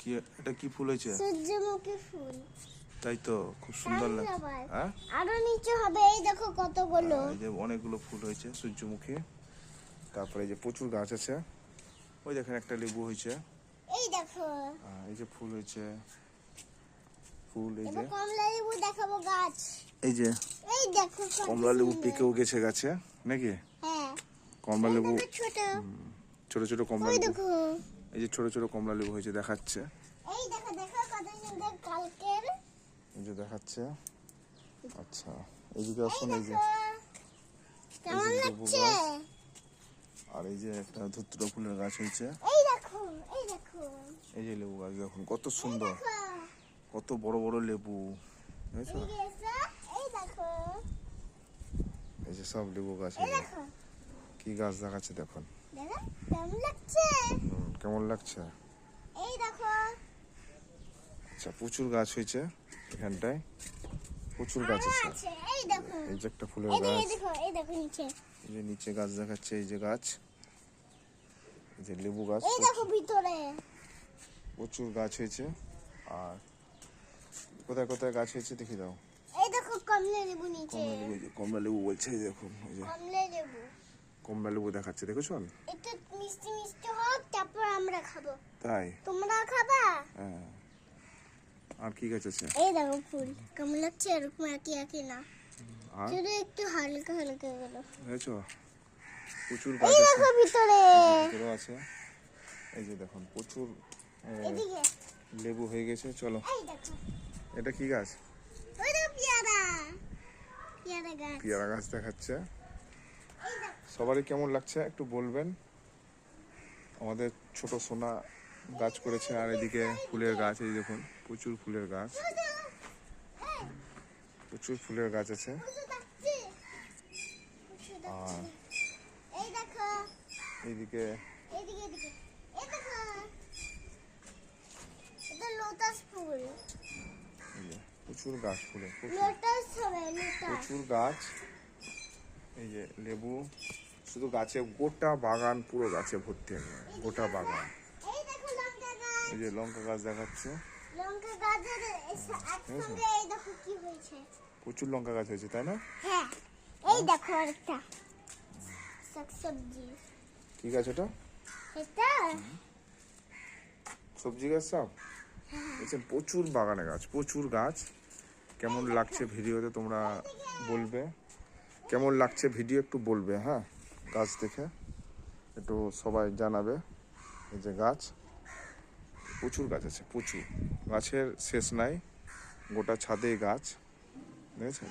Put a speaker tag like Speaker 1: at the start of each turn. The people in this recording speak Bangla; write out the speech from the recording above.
Speaker 1: কি এটা কি ফুল হয়েছে?
Speaker 2: সূর্যমুখী ফুল।
Speaker 1: তাই তো খুব সুন্দর লাগছে। হ্যাঁ?
Speaker 2: আরও নিচে হবে এই দেখো কতগুলো।
Speaker 1: এই যে অনেকগুলো ফুল হয়েছে সূর্যমুখী। তারপরে এই যে প্রচুর গাছ আছে। ওই দেখেন একটা লেবু হয়েছে।
Speaker 2: এই দেখো।
Speaker 1: এই যে ফুল হয়েছে। ফুল এই যে।
Speaker 2: কমলা লেবু দেখাবো গাছ।
Speaker 1: এই যে।
Speaker 2: এই দেখো
Speaker 1: কমলা লেবু। পেকেও গেছে গাছে নাকি?
Speaker 2: হ্যাঁ।
Speaker 1: কমলা লেবু
Speaker 2: ছোট।
Speaker 1: ছোট ছোট কমলা লেবু।
Speaker 2: দেখো।
Speaker 1: এই যে ছোট ছোট কমলা লেবু হয়েছে দেখাচ্ছে।
Speaker 2: এই দেখো দেখো কত সুন্দর কালকের।
Speaker 1: এই যে দেখাচ্ছে। আচ্ছা এইদিকে
Speaker 2: এই
Speaker 1: আসুন এই যে।
Speaker 2: কেমন লাগছে?
Speaker 1: আর এই যে একটা ধুত্র ফুলের গাছ হয়েছে।
Speaker 2: এই দেখো এই দেখো।
Speaker 1: এই যে লেবু গাছ দেখুন কত সুন্দর। কত বড় বড় লেবু বুঝেছ?
Speaker 2: এই দেখো।
Speaker 1: এই যে সব লেবু গাছ কি গাছ দেখাচ্ছে দেখুন।
Speaker 2: দেখো কেমন লাগছে?
Speaker 1: কেমন লাগছে?
Speaker 2: এই দেখো।
Speaker 1: আচ্ছা প্রচুর গাছ হয়েছে এখানটায়। প্রচুর গাছ আছে।
Speaker 2: এই দেখো।
Speaker 1: এই যে একটা ফুলের
Speaker 2: এই
Speaker 1: গাছ।
Speaker 2: দেখো এই দেখো নিচে।
Speaker 1: এই যে নিচে গাছ দেখাচ্ছে এই যে গাছ। এই যে লেবু গাছ
Speaker 2: এই দেখো ভিতরে।
Speaker 1: প্রচুর গাছ হয়েছে। আর কোথায় কোথায় গাছ হয়েছে দেখে দাও।
Speaker 2: এই দেখো কমলা লেবু নিচে।
Speaker 1: কমলা লেবু কমলা লেবু বলছে যে
Speaker 2: কমলা লেবু।
Speaker 1: কমলা লেবু দেখাচ্ছে দেখেছ?
Speaker 2: একটু মিষ্টি মিষ্টি তারপর আমরা খাব।
Speaker 1: তাই?
Speaker 2: তোমরা খাবা?
Speaker 1: হ্যাঁ। আর কি গাছ আছে?
Speaker 2: এই দেখো ফুল। কেমন লাগছে? এরকম একই একই না। শুধু একটু হালকা হালকা গেল
Speaker 1: দেখেছ প্রচুর গাছ আছে।
Speaker 2: দেখো ভিতরে
Speaker 1: ভিতরেও আছে। এই যে দেখুন প্রচুর
Speaker 2: এদিকে।
Speaker 1: লেবু হয়ে গেছে। চলো।
Speaker 2: এই দেখো।
Speaker 1: এটা কি গাছ?
Speaker 2: ওই দেখো পেয়ারা। পেয়ারা গাছ।
Speaker 1: পেয়ারা গাছ দেখাচ্ছে। সবারই কেমন লাগছে একটু বলবেন? আমাদের ছোট সোনা গাছ করেছে আর এদিকে ফুলের গাছ এই দেখুন প্রচুর ফুলের গাছ। প্রচুর ফুলের গাছ আছে। আর এইদিকে
Speaker 2: ফুল
Speaker 1: প্রচুর। গাছ
Speaker 2: লোটাস
Speaker 1: প্রচুর গাছ এই যে লেবু। শুধু গাছে গোটা বাগান পুরো গাছে ভর্তি একবারে, গোটা বাগান।
Speaker 2: এই
Speaker 1: যে লঙ্কা গাছ দেখাচ্ছে। প্রচুর লঙ্কা গাছ হয়েছে তাই না?
Speaker 2: হ্যাঁ এই দেখো আরেকটা। শাকসবজি
Speaker 1: কি গাছ
Speaker 2: এটা?
Speaker 1: সবজি গাছ সব? দেখছেন প্রচুর বাগানে গাছ প্রচুর গাছ। কেমন লাগছে ভিডিওতে তোমরা বলবে? কেমন লাগছে ভিডিও একটু বলবে হ্যাঁ? গাছ দেখে একটু সবাই জানাবে এই যে গাছ। প্রচুর গাছ আছে, প্রচুর। গাছের শেষ নাই, গোটা ছাদে গাছ, দেখেছেন?